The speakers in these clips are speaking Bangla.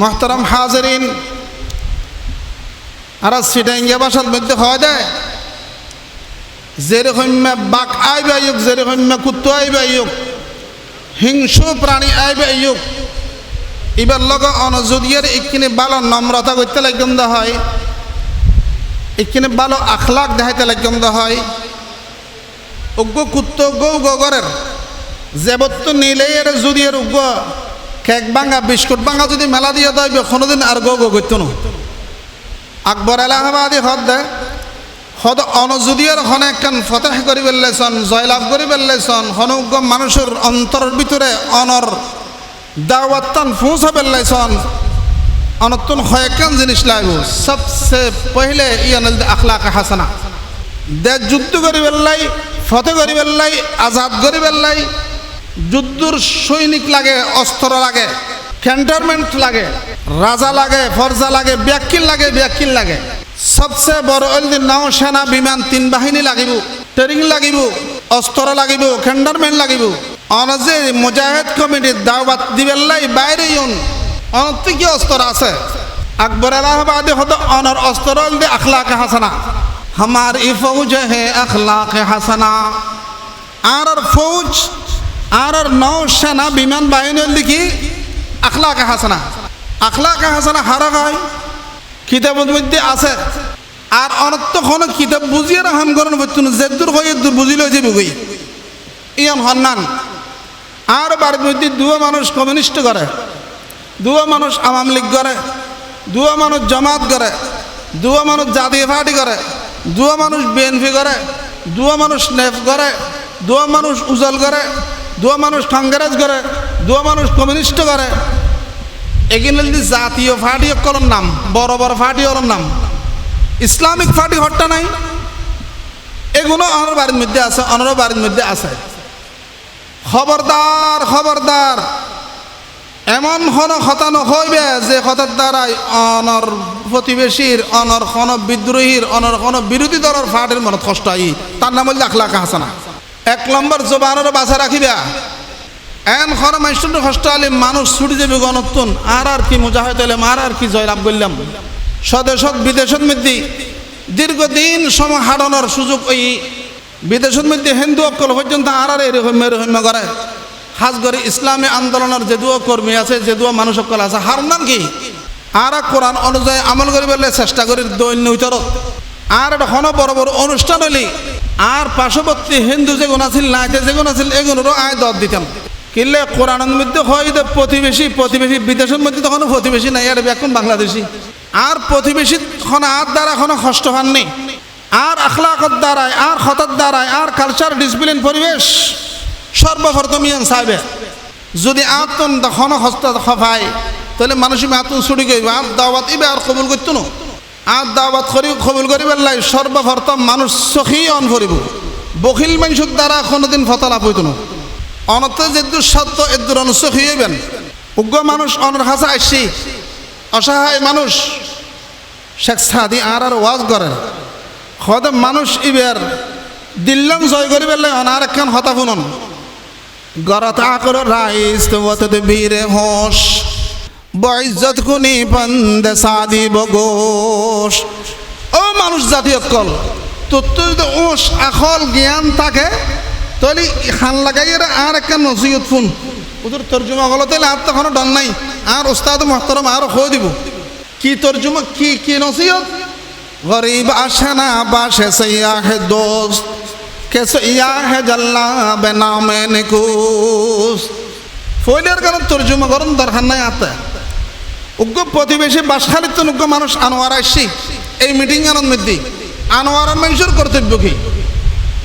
মহতারাম হাজরিন আর সিটাইঙ্গা বাসার মধ্যে হয় দেয়। যেরকম বাঘ আইবে আইয়ুক যেরকম কুত্তু আইবে আইয়ুক হিংসু প্রাণী আইবে আইয়ুক। এবার লগ অনজুদিয়ার ইকিনে ভালো নম্রতা করতে লাগম দা হয় ইকিনে ভালো আখলাক দেখাইতে লাগম দা হয়, উগ্র কুত্ত গৌ গগরের জেবত্ত নিলে এর যদি এর উগ্র কেক ভাঙা, বিস্কুট ভাঙা যদি মেলা দিয়ে দেয় কোনোদিন আর গৌ গো করতো না। আকবর এলাহাবাদী হদ দেয়। হদ অনজুদিয়ার হনে একখান ফতেহ করি পেলাইছন জয়লাভ করি পেলাইছন হনুজ্ঞ মানুষের অন্তরের ভিতরে অনর দাওয়াত্তান পৌঁছা পেলাইছন অনতুন হয়েকান জিনিস লাগব সবসে পहिले ইয়ান আখলাক হাসানা। দেশ যুদ্ধ করি পেলাই ফতে করি পেলাই আজাদ করি পেলাই যুদ্ধর সৈনিক লাগে, অস্ত্র লাগে ক্যান্টনমেন্ট লাগে, রাজা লাগে, ফর্জা লাগে ব্যাকিল লাগে ব্যাকিল লাগে। সবচেয়ে বড় অইলদি নাও সেনা, বিমান, তিন বাহিনী লাগিব, ট্রেনিং লাগিব, অস্ত্র লাগিব ক্যান্টনমেন্ট লাগিব। অনজে মুজাহিদ কমিটির দাওয়াত দিবেল্লাই বাইরে ইউন অনতি কি অস্ত্র আছে। আকবর আলাহাবাদে হতো, অনর অস্ত্র হইল আখলাকে হাসানা। হামার ই ফৌজ হে আখলাকে হাসানা। আর ফৌজ আর আর নৌ সেনা বিমান বাহিনীর দিকে আখলাক হাসানা। আখলাক হাসানা হারা হয় কিতাবের মধ্যে আছে। আর অনত্য কোনো কিতাব বুঝিয়ে রাহাম করেন বলতুন যে দূর হয়ে, দূর বুঝিলে যাবে গই ইয়ান হন্নান। আর বাড়ির মধ্যে দুয়া মানুষ কমিউনিস্ট করে। দুয়া মানুষ আওয়ামী লীগ করে। দুয়া মানুষ জামাত করে। দুয়া মানুষ জাতীয় পার্টি করে। দুয়া মানুষ বিএনপি করে। দুয়া মানুষ নেফ করে। দুয়া মানুষ উজল করে। দুয়া মানুষ কংগ্রেস করে, দুয়া মানুষ কমিউনিস্ট করে। এগিনে জাতীয় পার্টি অকলর নাম, বড় বড় পার্টি ওর নাম। ইসলামিক পার্টি হট্টা নাই। এগুলো অনর বাড়ির মধ্যে আছে অনর বাড়ির মধ্যে আছে। খবরদার খবরদার। এমন হন হতানো হইবে যে হতার দ্বারাই অনর প্রতিবেশীর, অনর খন বিদ্রোহীর, অনর খন বিরোধী দলের ফাটের মনত কষ্ট আই তার নাম হল আখলাক হাসানা। এক নম্বর জবানের বাসা রাখিবা। এন খন মাইস্টুর কষ্ট আলি মানুষ ছুটি যাবে গণতুন আর আর কি মুজাহিদ এলাম আর আর কি জয়লাভ করলাম। স্বদেশত বিদেশত মধ্যে দীর্ঘদিন সময় হারানোর সুযোগ ওই বিদেশত মধ্যে হিন্দু অকল পর্যন্ত আর আর এরকম এরকম করে। হাজ করে ইসলামী আন্দোলনের যে দুয়া কর্মী আছে, যে দুয়া মানুষ সকল আছে হারনার কি? আর কোরআন অনুযায়ী আমল করি বললে চেষ্টা করি দৈন্য উতরত আর এটা বড় বড় অনুষ্ঠান হলি আর পার্শ্ববর্তী হিন্দু যেগুন আছিল না যেগুন আছিল এগুলোরও আয় দর দিতাম। কিনলে কোরআনের মধ্যে হয় যে প্রতিবেশী প্রতিবেশী বিদেশের মধ্যে তখন প্রতিবেশী নাই আর এখন বাংলাদেশি? আর প্রতিবেশী খন আর দ্বারা এখনও কষ্ট হননি। আর আখলাকত দ্বারায়, আর হতার দ্বারায়, আর কালচার ডিসিপ্লিন পরিবেশ সর্বপ্রথম ইয়ান সাহেবে। যদি আতন তখন হস্ত খফায় তাহলে মানুষ আতন ছুটি গই আর দাওয়াত ইবে আর কবুল করতো না। আর দাওয়াত করি, কবুল করি পেলাই সর্বপ্রথম মানুষ সখী অন করিব। বখিল মানুষের দ্বারা কোনোদিন ফতলা পইত না। অনতে যেদুর সত্য এদুর অনুসখী হইবেন। উগ্র মানুষ অনর হাসা আসছি অসহায় মানুষ শেখ সাদি আর আর ওয়াজ করে। হদ মানুষ ইবের দিল্লাম জয় করি পেলাই অনার একখান হতা শুনন। গরত আকর রাইস ওত বীরে হোস বইজত কুনি বন্দে সাদি বগোস ও মানুষ জাতীয় কল তোর যদি ওস আখল জ্ঞান থাকে, তাহলে খান লাগাই আর একটা নসিহত ফোন। ওদের তর্জমা হলো তাহলে আর তখন ডন নাই, আর ওস্তাদ মহতরম আর হয়ে দিব। কি তর্জমা, কি কি নসিহত? গরিব আসে না বাসে সৈয়া হে দোস্ত কেসো ইয়া হে জাল্লা বেনামে নিকুস। ফইলের কারণ তর্জমা করুন দরকার নাই আতে। উগ্র প্রতিবেশী বাসখালিত উগ্র মানুষ আনোয়ার আসছি এই মিটিং এর মধ্যে আনোয়ার মানুষের কর্তব্য কি?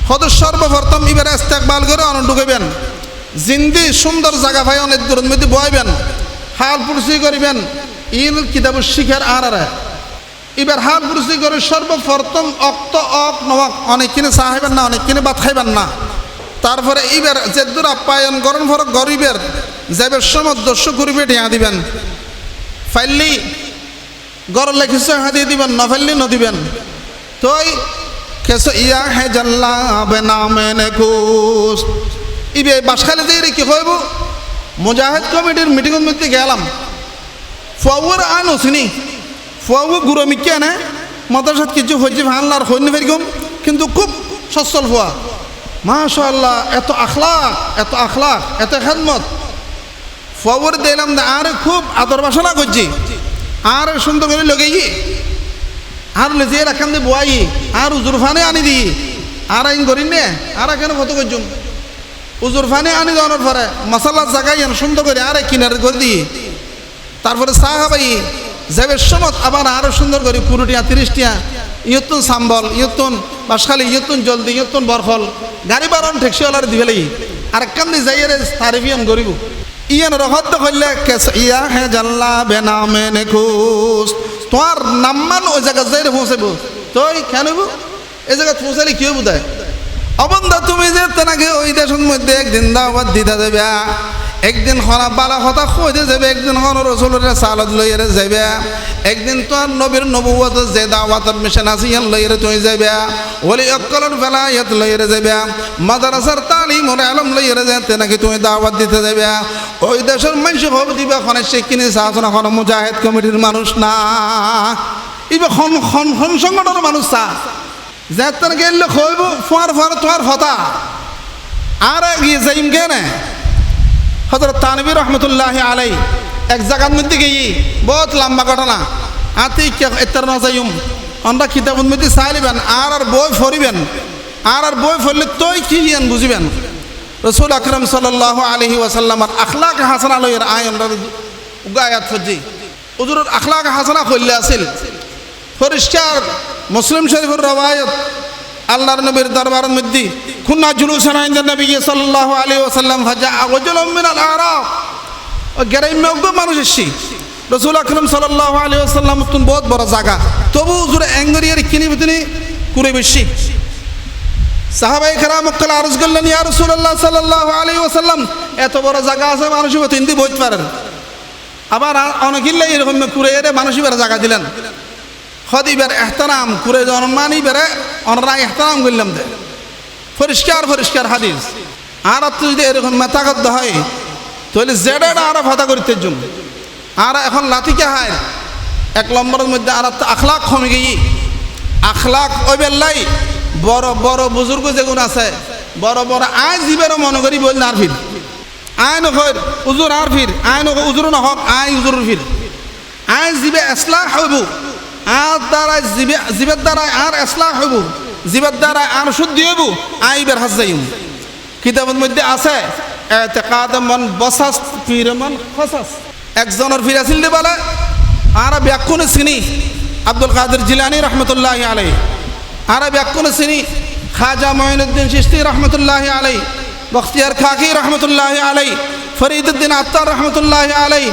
হত সর্বপ্রথম এবারে ইস্তেকবাল করে অনেক ঢুকাইবেন। জিন্দি সুন্দর জায়গা ভাই অনেক দূরের মধ্যে বয়াবেন হাল পুরসি করিবেন। ইল কিতাব শিখের আর আর এবার হাল পুরসি করে সর্বপ্রথম অক্ত, অক, নবাক অনেক কিনে চা খাইবেন না অনেক কিনে ভাত খাইবেন না। তারপরে এইবার যে দূর আপ্যায়ন গরম ভর গরিবের যাবে সময় দস্য করিবে দিবেন। ফাইলি গর লেখিস হাতিয়ে দিবেন, ন ফাইলি ন দিবেন। তই কেসো ইয়া হে জাল্লা বেনামে নেকুস ইবে বাসখালে দিয়ে কি হইব মুজাহিদ কমিটির মিটিংয়ের মধ্যে গেলাম। ফুয়াউর আন ওসিনি ফুয়াউ গুঁড়ো মিকে না, মাদ্রাসাত কিছু হয়েছে ভাঙলার হইনি ফেরকম কিন্তু খুব সচ্ছল ফুয়া। মাশাল্লাহ এত আখলাক এত আখলাক এত খেদমত। ফুয়াউর দিলাম আর খুব আদর বাসনা করছি। আর সুন্দর করে লগেই আর লেজে রাখান দিয়ে বয়াই। আর উজুর ফানে আনি দি। আর আইন করি নে, আর কেন কত করছুম। উজুর ফানে আনি দেওয়ানোর পরে মশালার জাগাই সুন্দর করে আর কিনারে করে দিই তারপরে চা খাবাই। যাবে সমত আবার আরও সুন্দর করে কুড়িটিয়া, তিরিশটিয়া ইয়তুন সাম্বল ইয়তুন বাসখালি ইয়তুন জলদি ইয়তুন বরফল, গাড়ি বারণ ঠেকসিওয়ালার দিবে লাগি। আর কান্দি দিয়ে যাই রে তারিফিয়ান করিব। ইয়ান রহত হইলে কেস ইয়া হে জাল্লা বেনামে নেকুস তোমার নাম্মান ওই জায়গা যাই পৌঁছাইব। তুই কেন এই জায়গা পৌঁছালে কি হইব দেয় অবন্ধা তুমি যে তেনাকে ওই দেশের মধ্যে একদিন দাওয়াত দিতে দেবে। একদিন হনা বালা হতা কইতে যাবে, একদিন হন রসুলের সালত লইয়ারে যাবে একদিন তোর নবীর নবুয়ত যে দাওয়াতের মিশন আছে ইয়ান লইয়ারে তুই যাবে ওলি অক্কলর ফেলাইয়াত লইয়ারে যাবে মাদ্রাসার তালিম ওর আলম লইয়ারে যেতে নাকি তুমি দাওয়াত দিতে যাবে ওই দেশের মানুষ হব দিবে খনে কিনে সাহসনা খন মুজাহিদ কমিটির মানুষ না। ইবে খন খন খন সংগঠনের মানুষ চা যেতেন গেলে খইব ফুয়ার ফুয়ার তোমার হতা। আর গিয়ে যাইম কেনে? হজরত তানবির রহমতুল্লাহ আলাই এক জায়গার মধ্যে গিয়ে বহুত লম্বা ঘটনা। আতি এত্তর না যাইম আমরা কিতাবের মধ্যে চাইলিবেন আর আর বই ফরিবেন, আর আর বই ফরলে তই কি ইয়ান বুঝিবেন? রসুল আকরম সাল্লাহ আলহি ওয়াসাল্লামার আখলাক হাসানা লইয়ের আয় আমরা উগায়াত ফজি উজুরের আখলাক হাসানা করলে আছিল। পরিষ্কার মুসলিম শরীফের রবায়ত আল্লাহর নবীর দরবারের মধ্যে খুন্না জুলুসান আইন নবী সাল্লাল্লাহু আলাইহি ওয়াসাল্লাম ফাজা আওয়াজুল মিন আল আরাব ও গ্রাম্য মানুষ এসছি। রসুল আকরম সাল্লাহ আলাইহি ওয়াসাল্লাম তুন বহুত বড় জায়গা তবু হুজুর অ্যাঙ্গরিয়ার কিনি বিতনি করে বেশি। সাহাবাই খারাম মক্কাল আরজ করলেন, ইয়া রাসূলুল্লাহ সাল্লাল্লাহু আলাইহি ওয়াসাল্লাম, এত বড় জায়গা আছে মানুষ তিন দি বইতে পারেন। আবার অনেকিল্লাই এরকম করে এর মানুষ জায়গা দিলেন। খদিবের এহতারাম করে জন্মানি বেড়ে অনরা এহতারাম করলাম দে। পরিষ্কার পরিষ্কার হাদিস। আর তো যদি এরকম মেতাগদ্ধ হয়, তাহলে জেডে আর ভাতা করিতে জন্য আর এখন লাতিকে হায়? এক নম্বরের মধ্যে আর আখলাক কমে গিয়ে আখলাক ওই বড় বড় বুজুর্গ যেগুলো আছে, বড় বড় আয় জীবেরও মনে করি বল না ফির। আয় নকর উজুর আর ফির। আয় নক উজুর নহক আয় উজুর ফির। আয় জীবে এসলাহ হইব। আর দ্বারা জীবে জীবের দ্বারা আর এসলাহ হইব, জীবের দ্বারা আর শুদ্ধি হইব আই বের হাস যাইম কিতাবের মধ্যে আছে মন বসাস মন খসাস। একজনের ফির আছিল দে বলে আর ব্যাকুনে চিনি, আব্দুল কাদের জিলানি রহমতুল্লাহ আলাই আর ব্যাকুনে চিনি, খাজা মঈনুদ্দিন চিস্তি রহমতুল্লাহ আলাই বখতিয়ার খাকি রহমতুল্লাহ আলাই ফরিদুদ্দিন আত্তার রহমতুল্লাহ আলাই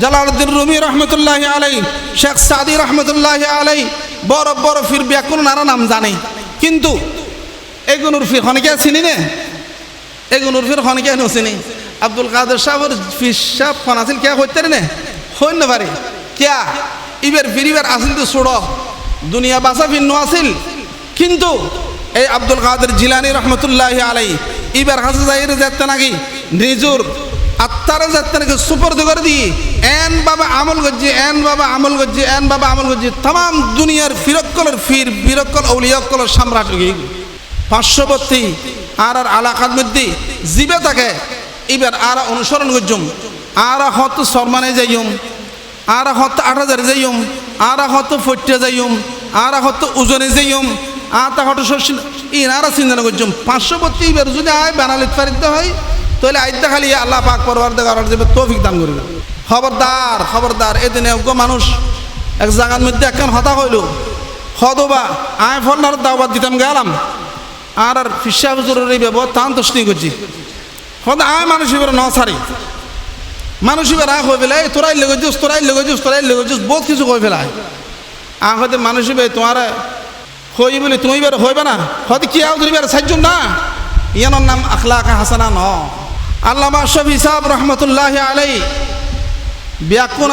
জালালউদ্দিন রুমি রহমতুল্লাহ আলাই শেখ সাদি রহমতুল্লাহ আলাই বড় বড় ফির ব্যাকুন নারা নাম জানে। কিন্তু এগুলোর ফির খনিকে চিনি নে? এগুলোর ফির খনিকে চিনি। আব্দুল কাদের সাহেবের ফির সাহেব খন আছিল কে হইতে নে? হইন পারে কিয়া? ইবের ফিরিবার আসিল তো ছোড়। দুনিয়া বাসা ভিন্ন আছিল। কিন্তু এই আব্দুল কাদের জিলানি রহমতুল্লাহ আলাই ইবার কাছে যাই যেতে নাকি নিজুর আত্মারে যাতে নাকি সুপর্দ করে দিয়ে, এন বাবা আমল করছি, এন বাবা আমল করছি, এন বাবা আমল করছি, তাম দুনিয়ার ফিরক্কলের ফির বিরক্কল অলিয়ক্কলের সম্রাট পার্শ্ববর্তী আর আর আলাকার মধ্যে জীবে থাকে, এবার আর অনুসরণ করছুম। আর হত সরমানে যাইম আর হত আট হাজার যাইম আর হত ফট্টে যাইম আর হত ওজনে যাইম আর তা হত শস্য ইনারা চিন্তা করছুম। পার্শ্ববর্তী এবার যদি আয় বানালিত হয় তাহলে আইতে খালি আল্লাহ পাক পরবার দেখার যাবে তৌফিক দান করবে খবরদার খবরদার এদিনে অজ্ঞ মানুষ এক জায়গার মধ্যে একখান হতা হইল। হদবা আয় ফোনার দাওয়াত দিতাম, গেলাম। আর আর ফিসা হুজুরের এই ব্যবহার তান তসনি করছি। হদ আয় মানুষ এবার ন সারি। মানুষ এবার আয় হয়ে ফেলে তোরাই লেগে যাস, তোরাই লেগে যাস, তোরাই লেগে যাস, বহুত কিছু হয়ে ফেলায়। আ হয়তো মানুষ এবার তোমার হই বলে তুমি এবার হইবে না। হয়তো কি আউদ্রি এবার সাহায্য না। ইয়ানোর নাম আখলাকা হাসানা ন আল্লামা শফি সাহেব রহমতুল্লাহ আলাই ব্যাকুন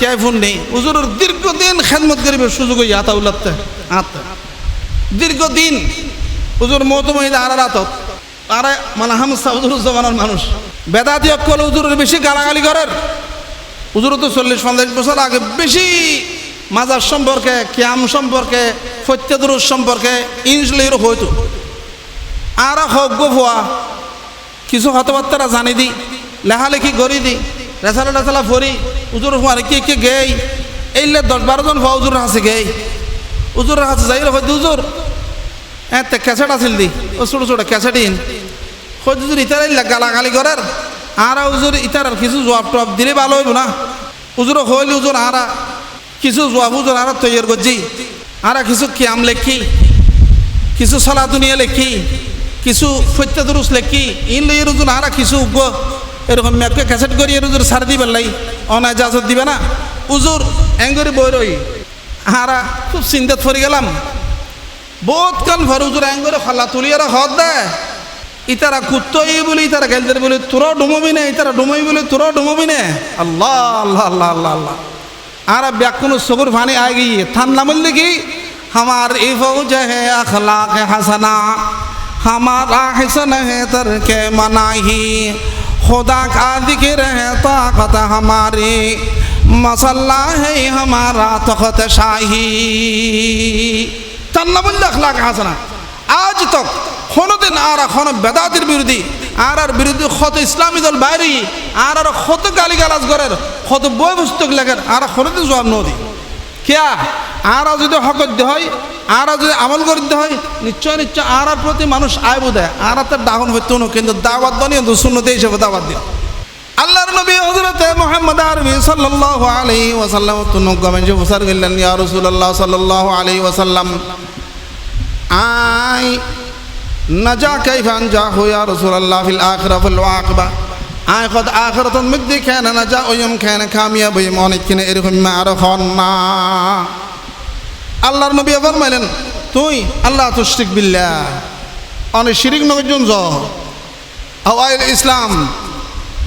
কে ফোন নেই। হুজুরের দীর্ঘদিন খেদমত করিবে সুযোগ হই আতা উল্লাতে আত। দীর্ঘদিন হুজুর মৌতমহিদা আর রাতত আরে মানে হামসা হুজুর জমানার মানুষ। বেদাতি অক্কল হুজুরের বেশি গালাগালি করেন। উজুর তো চল্লিশ পঞ্চাশ বছর আগে বেশি মাজার সম্পর্কে, ক্যাম সম্পর্কে, ফত্যাদুরুস সম্পর্কে ইনসলের হইতো। আর হোক গো ভুয়া কিছু কথাবার্তা জানি দি, লেখালেখি করি দি, রেসালা টেসালা ফরি, উজুর হুয়ারে কে কে গেই, এইলে দশ বারো জন ভুয়া উজুর আছে গেই। উজুর আছে যাই হয়তো উজুর হ্যাঁ তে ক্যাসেট আছিল দি ও ছোটো ছোটো ক্যাসেট ইন। হয়তো উজুর ইতার ইল্লা গালাগালি করার আর উজুর ইতার আর কিছু জবাব টবাব দিলে ভালো হইব না। উজুর হইল উজুর আরা কিছু জবাব উজুর আরা তৈরি করছি আরা কিছু কিয়াম লেখি, কিছু সলা দুনিয়া লেখি। কিছু ফত্যা দুরুস লেখি ইন লই রুজুন আর কিছু উগ্র এরকম ম্যাপকে ক্যাসেট করি রুজুর সার দিবেন লাই অনায় ইজাজত দিবে না উজুর অ্যাঙ্গরি বই রই হারা খুব চিন্তাত ফরি গেলাম বহুত কাল ভর উজুর অ্যাঙ্গরে তুলি তুলিয়ারা হদ দেয় ইতারা কুত্তই বলি ইতারা গেলদের বলি তোরা ডুমবি নে ইতারা ডুমই বলি তোরা ডুমবি নে আল্লাহ আল্লাহ আল্লাহ আল্লাহ আল্লাহ আর ব্যাকুন সগুর ফানি আগে গিয়ে থান নামল দেখি আমার এই ফৌজ হে আখলাক হাসানা हमारा हसन है तरक मनाही खुदा का दिक्र है ताकत हमारी मसल्ला है हमारा तखत शाही তান্না বললে আখলাক হাসানা আজ তক কোনোদিন আর এখন বেদাতির বিরোধী আর আর বিরোধী কত ইসলামী দল বাইরে আর আর কত গালি গালাজ করার কত বই পুস্তক লেখেন আর কোনোদিন জবাব নদী কিয়া আর যদি হকত হয় আর যদি আমল করতে হয়, নিশ্চয় নিশ্চয় আর আর প্রতি মানুষ আইব দেয় আর তার ডাহন হইতো না, কিন্তু দাওয়াত দনি শূন্যতে হিসেবে দাওয়াত দিন আল্লাহর নবী হযরতে মুহাম্মদ আরবি সাল্লাল্লাহু আলাইহি ওয়াসাল্লাম তুনু যে বসার গেলেন, ইয়া রাসূলুল্লাহ সাল্লাল্লাহু আলাইহি ওয়াসাল্লাম আই নজা কাইফা আনজা হো ইয়া রাসূলুল্লাহ ফিল আখিরা ফিল ওয়াকিবা। আয় কদ আখিরাতুন মধ্যে কেন নজা ওয়ম কামিয়াব এরকম আর না। আল্লাহর নবী ফরমাইলেন তুই আল্লাহ তুশরিক বিল্লাহ, অনেক শিরিক নগর জ আওয়াইল ইসলাম,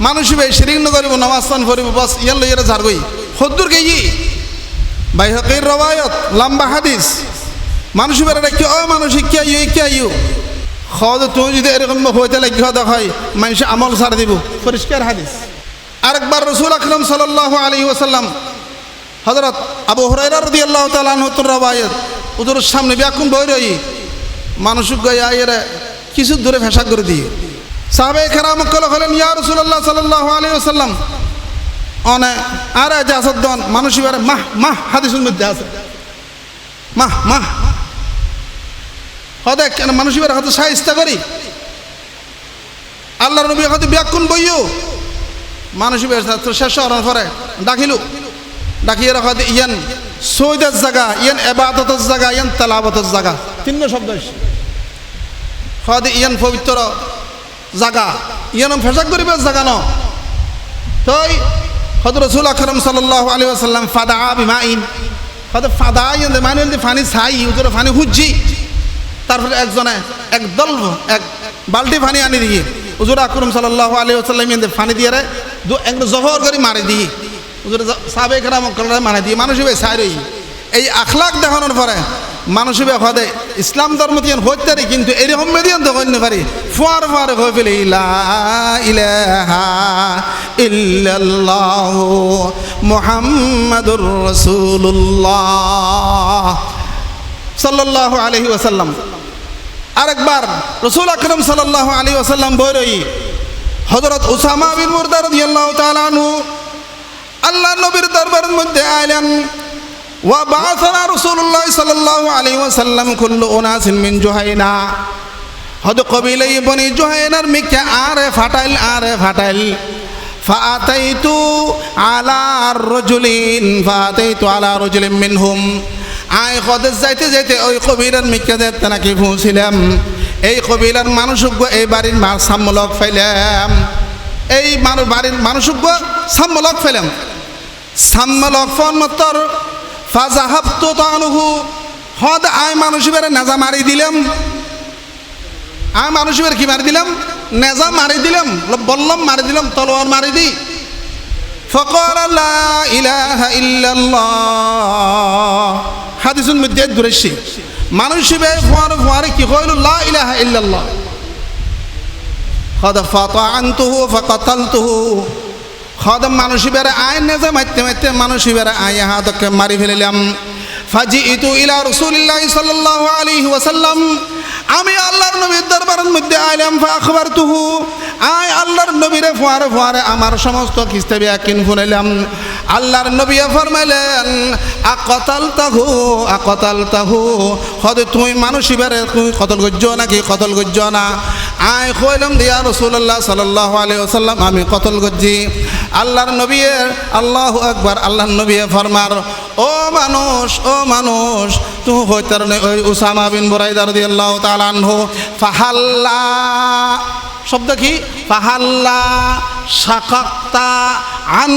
মানুষ ভাই শিরিক নগরিব নামাস্তান করিব, বাস ইয়ার লইয়ারা ঝাড়গই। হদ্দুর গেই বাইহকির রবায়ত লম্বা হাদিস। মানুষ বেড়া কি ও মানুষ কি আইও কি আইও খদ, তুই যদি এরকম হইতে লাগি হদ হয় মানুষ আমল ছাড় দিব। পরিষ্কার হাদিস। আরেকবার রসুল আকরম সাল্লাহ আলী ওসাল্লাম হজরত আবু হরাইরা রদি আল্লাহ তালাহতুর রবায়ত ওদের সামনে ব্যাকুন বই রই মানুষ গয়া এর কিছু দূরে ভেসা করে দিয়ে। সাহাবে খেরাম কল হলেন, ইয়া রসুল্লাহ সাল্লাহ আলী ওসাল্লাম অনে, আরে জাসদ্দন মানুষ এবারে, মাহ মাহ, হাদিসের মধ্যে আছে। মাহ মাহ। হদে কেন মানুষ এবারে হয়তো সাহিস্তা করি। আল্লাহ নবী হয়তো ব্যাকুন বইও। মানুষ এবার শেষ হওয়ার পরে ডাকিলু ডাকিয়ে রাখা ইয়ান সৈদের জায়গা ইয়ান এবাদতের জায়গা ইয়ান তেলাবতের জায়গা। তিন্ন শব্দ হদে ইয়ান পবিত্র জায়গা ইয়ান ফেসাক করিবার জায়গা ন। তই হদ রসুল আকরম সাল্লাহ আলী আসাল্লাম ফাদা বিমাইন হয়তো ফাদা ইয়ান মানে ফানি ছাই উজোরে ফানি হুজ্জি। তারপরে একজনে এক দল এক বাল্টি ফানি আনি দিয়ে উজুর আকরম সাল্লাহ আলী আসাল্লাম ইয়ান ফানি দিয়ে রে একদম জহর করে মারি দিয়ে। উজুর সাবে খেরা মক্কলরা মারি দিয়ে মানুষ ভাই সাই রই এই আখলাক দেখানোর পরে মানুষ হদে ইসলাম ধর্ম দিয়ে হইতে পারি, কিন্তু এরকম মেদিয়ান তো হইতে পারি। ফুয়ার ফুয়ার হয়ে ফেলে ইল্লাল্লাহ মুহাম্মাদুর রাসূলুল্লাহ সাল্লাল্লাহু আলাইহি ওয়াসাল্লাম। আরেকবার রসুল আকরম সাল্লাল্লাহু আলাইহি ওয়াসাল্লাম বই হযরত উসামা বিন মুরদা রাদিয়াল্লাহু তাআলা আনহু আল্লাহ নবীর দরবারের মধ্যে আইলেন, ওয়া বাসানা রসুল্লাহ সাল্লাল্লাহু আলাইহি ওয়াসাল্লাম কুল্লু উনাসিন মিন জুহাইনা। হদ কবিলাই বনি জুহাইনার মিকে আরে ফাটাইল আরে ফাটাইল। ফাতাইতু আলা রজুলিন ফাতাইতু আলা রজুলিন মিনহুম। আই কদেশ যাইতে যাইতে ওই কবিরার মিকে দেখতে নাকি পৌঁছিলাম এই কবিলার মানুষজ্ঞ এই বাড়ির সাম্যলক ফেলাম এই বাড়ির মানুষজ্ঞ সাম্মলক ফেলাম সাম্মলক ফোন মতর ফাজাহাব তো তানুহু। হদ আয় মানুষের নেজা মারি দিলাম। আয় মানুষের কি মারি দিলাম? নেজা মারি দিলাম। বললাম মারি দিলাম, তলোয়ার মারি দি। ফকর ইলাহা ইল্লাল্লাহ। হাদিসুল মধ্যে দূরেছি মানুষ ফুয়ার ফুয়ারে কি হইল লা ইলাহা ইল্লাল্লাহ। হদ ফাতাআনতুহু ফাকাতালতুহু। খদম মানুষই বেড়ে আয়, নেজে মারতে মারতে মানুষই বেড়ে আয় হাতকে মারি ফেলিলাম। ফাজি ইতু ইলা রসুলিল্লাহ সাল্লাহ আলী ওয়াসাল্লাম। আমি আল্লাহর নবীর দরবারের মধ্যে আইলাম আখবর তুহু আয় আল্লাহর নবীরে ফোয়ারে ফোয়ারে আমার সমস্ত কিস্তে বিয়াকিন শুনাইলাম আল্লাহর নবী ফরমাইলেন আকতাল তাহু আকতাল তাহু হদ তুই মানুষ ইবারে তুই কতল গজ্জ নাকি কতল গজ্জ না? আয় কইলাম দিয়া রসুল্লাহ সাল্লাহ আলী ওসাল্লাম আমি কতল গজ্জি আল্লাহর নবী আল্লাহ আকবার, আল্লাহর নবী ফরমার, ও মানুষ ও মানুষ তুই হইতার ওই উসামা বিন বুরাইদার দিয়ে আল্লাহ তালানহু ফাহাল্লা শব্দ কি? ফাহাল্লা শাকাক্তা আন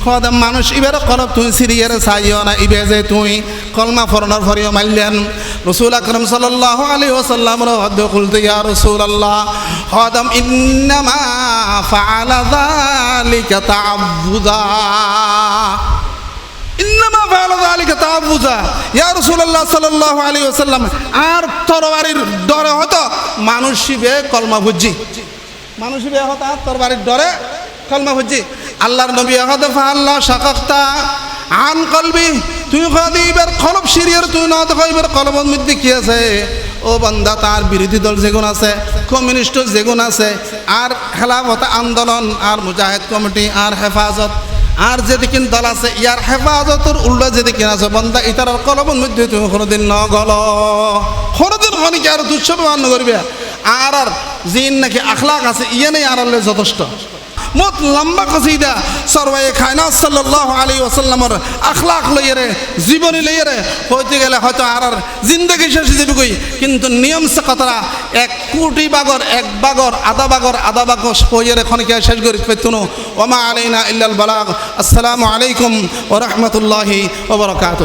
কলবিহি খদ, মানুষ ইবের কলব তুই সিরিয়ার চাইও না, ইবে যে তুই কলমা ফরনার ফরিও মারলেন রসুল আকরম সাল্লাহ আলী ওসাল্লাম হদ্দ খুলতে ইয়া রসুল আল্লাহ হদম ইন্নামা ফাআলা যালিকা তাআব্বুদা ইন্নামা ফাআলা যালিকা তাআব্বুদা ইয়া রাসূলুল্লাহ সাল্লাল্লাহু আলাইহি ওয়াসাল্লাম, আর তরবারির ডরে হতো মানুষ শিবে কলমা বুঝি মানুষ শিবে হতো আর তরবারির ডরে কলমা বুঝি আল্লাহর নবী হতে আল্লাহ শাকাক্তা আন কলবি। তুই এবার কলব সিরিয়ার তুই না দেখো এবার কলবের মধ্যে কি আছে? ও বান্দা, তার বিরোধী দল যেগুন আছে, কমিউনিস্ট যেগুন আছে, আর খেলাফত আন্দোলন, আর মুজাহিদ কমিটি, আর হেফাজত, আর যেদিকিন দল আছে, ইয়ার হেফাজতর উল্টা যেদিকিন আছে, বন্দা, ইতার কলমের মধ্যে তুমি কোনোদিন ন গল। কোনোদিন হনিকে আর দুঃসব করবে? আর আর জিন নাকি আখলাক আছে ইয়ে নেই আর যথেষ্ট। মত লম্বা কসিদা সর্বাই খায়না সাল্লাহ আলী ওসাল্লামর আখলাক লইয়েরে জীবনী লইয়েরে হইতে গেলে হয়তো আর আর জিন্দগি শেষ যাবি কিন্তু নিয়ম সে কথাটা এক কোটি বাগর, এক বাগর, আধা বাগর আধা বাগর হইয়েরে খনিকে শেষ করি পেতুনো ওমা আলাইনা ইল্লাল বালাগ। আসসালামু আলাইকুম ও রহমতুল্লাহি ওবরকাত